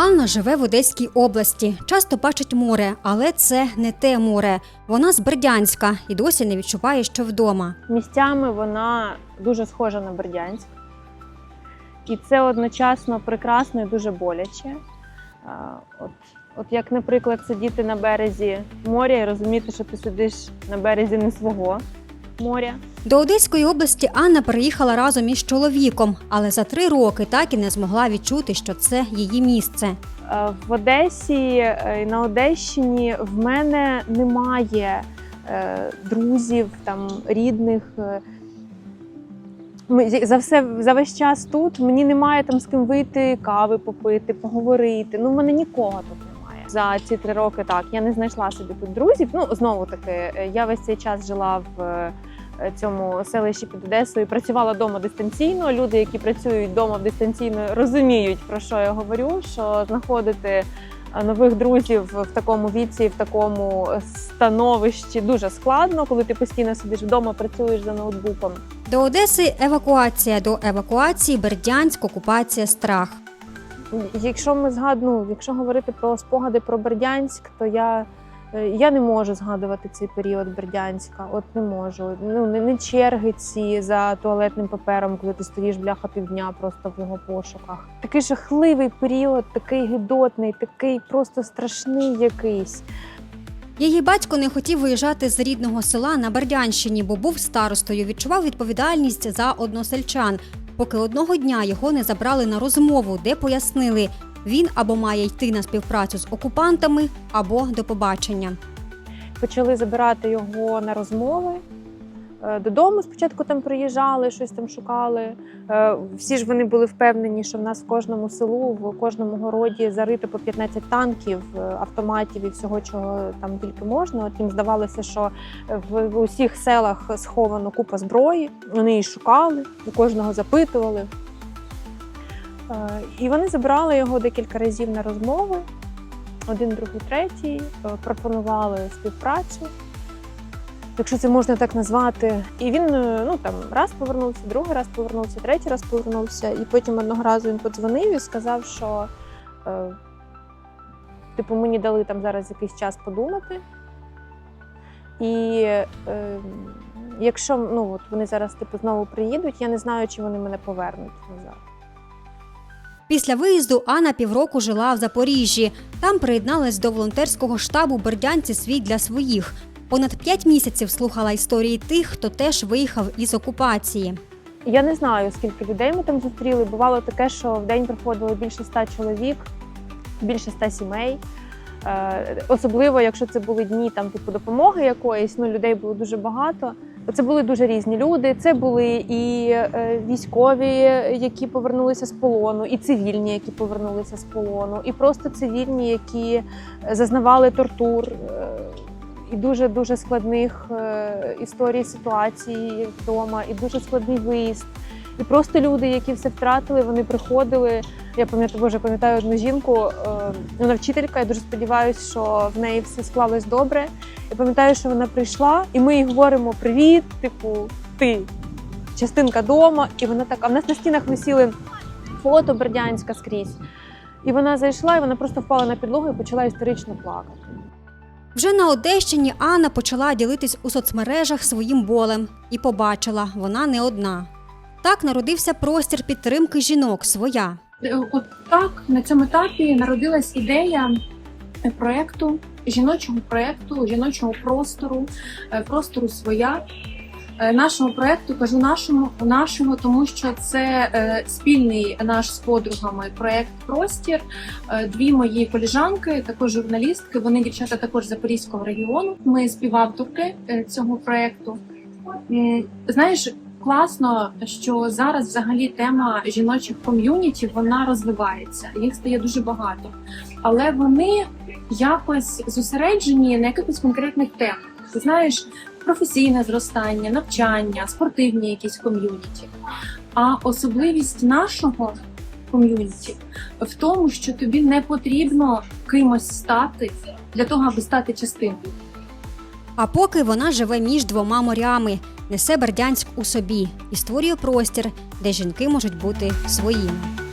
Анна живе в Одеській області. Часто бачить море, але це не те море. Вона з Бердянська і досі не відчуває, що вдома. Місцями вона дуже схожа на Бердянськ. І це одночасно прекрасно і дуже боляче. От, от як, наприклад, сидіти на березі моря і розуміти, що ти сидиш на березі не свого моря. До Одеської області Анна переїхала разом із чоловіком, але за три роки так і не змогла відчути, що це її місце. Е, В Одесі е, на Одещині в мене немає е, друзів, там рідних. за все за весь час тут мені немає там з ким вийти, кави попити, поговорити. Ну, в мене нікого тут немає. За ці три роки так я не знайшла собі тут друзів. Ну знову таки, я весь цей час жила в цьому селищі під Одесою. Працювала вдома дистанційно. Люди, які працюють вдома дистанційно, розуміють про що я говорю. Що знаходити е, нових друзів в такому віці, в такому становищі дуже складно, коли ти постійно сидиш вдома, працюєш за ноутбуком. До Одеси евакуація, до евакуації Бердянськ, окупація, страх. Якщо ми згадну, якщо говорити про спогади про Бердянськ, то я, я не можу згадувати цей період Бердянська. От не можу. Ну не, не черги ці за туалетним папером, коли ти стоїш бляха півдня просто в його пошуках. Такий жахливий період, такий гидотний, такий просто страшний якийсь. Її батько не хотів виїжджати з рідного села на Бердянщині, бо був старостою, відчував відповідальність за односельчан, поки одного дня його не забрали на розмову, де пояснили, він або має йти на співпрацю з окупантами, або до побачення. почали забирати його на розмови. Е, Додому спочатку там приїжджали, щось там шукали. Е, Всі ж вони були впевнені, що в нас в кожному селу, в кожному городі зарито по 15 танків, е, автоматів і всього, чого там тільки можна. От їм здавалося, що в в усіх селах сховано купа зброї. Вони її шукали, у кожного запитували. Е, І вони забрали його декілька разів на розмови один, другий, третій, е, пропонували співпрацю, якщо це можна так назвати. І він е, ну там раз повернувся, другий раз повернувся, третій раз повернувся. І потім одного разу він подзвонив і сказав, що типу мені дали там зараз якийсь час подумати. І якщо ну, от вони зараз типу, знову приїдуть, я не знаю, чи вони мене повернуть назад. Після виїзду Анна півроку жила в Запоріжжі. Там приєдналась до волонтерського штабу Бердянці свій для своїх. Понад п'ять місяців слухала історії тих, хто теж виїхав із окупації. Я не знаю, скільки людей ми там зустріли. Бувало таке, що в день приходило більше ста чоловік, більше ста сімей. Е, Особливо, якщо це були дні там типу допомоги якоїсь, ну людей було дуже багато. Це були дуже різні люди. Це були і е, військові, які повернулися з полону, і цивільні, які повернулися з полону, і просто цивільні, які зазнавали тортур. е, і дуже дуже складних е, історій ситуацій вдома, і дуже складний виїзд. І просто люди, які все втратили, вони приходили. Я пам'ятаю, боже, пам'ятаю одну жінку, е, вона вчителька. Я дуже сподіваюся, що в неї все склалось добре. Я пам'ятаю, що вона прийшла, і ми їй говоримо привіт, типу, ти частинка дома. І вона так, а в нас на стінах висіли фото Бердянська скрізь. І вона зайшла, і вона просто впала на підлогу і почала істерично плакати. Вже на Одещині Анна почала ділитись у соцмережах своїм болем і побачила, вона не одна. Так народився простір підтримки жінок своя. Е, От так на цьому етапі народилась ідея е, проекту, жіночого проекту, жіночого простору, е, простору своя. Е, Нашого проекту кажу нашому нашого, тому що це е, спільний наш з подругами проект Простір. Е, Дві мої коліжанки, також журналістки. Вони дівчата також Запорізького регіону. Ми співавторки е, цього проекту. М, Знаєш, класно, що зараз взагалі тема жіночих ком'юніті вона розвивається. Їх стає дуже багато, але вони якось зосереджені на якихось конкретних темах. Ти знаєш, професійне зростання, навчання, спортивні якісь ком'юніті. А особливість нашого ком'юніті в тому, що тобі не потрібно кимось стати для того, аби стати частиною. А поки вона живе між двома морями, несе Бердянськ у собі і створює простір, де жінки можуть бути своїми.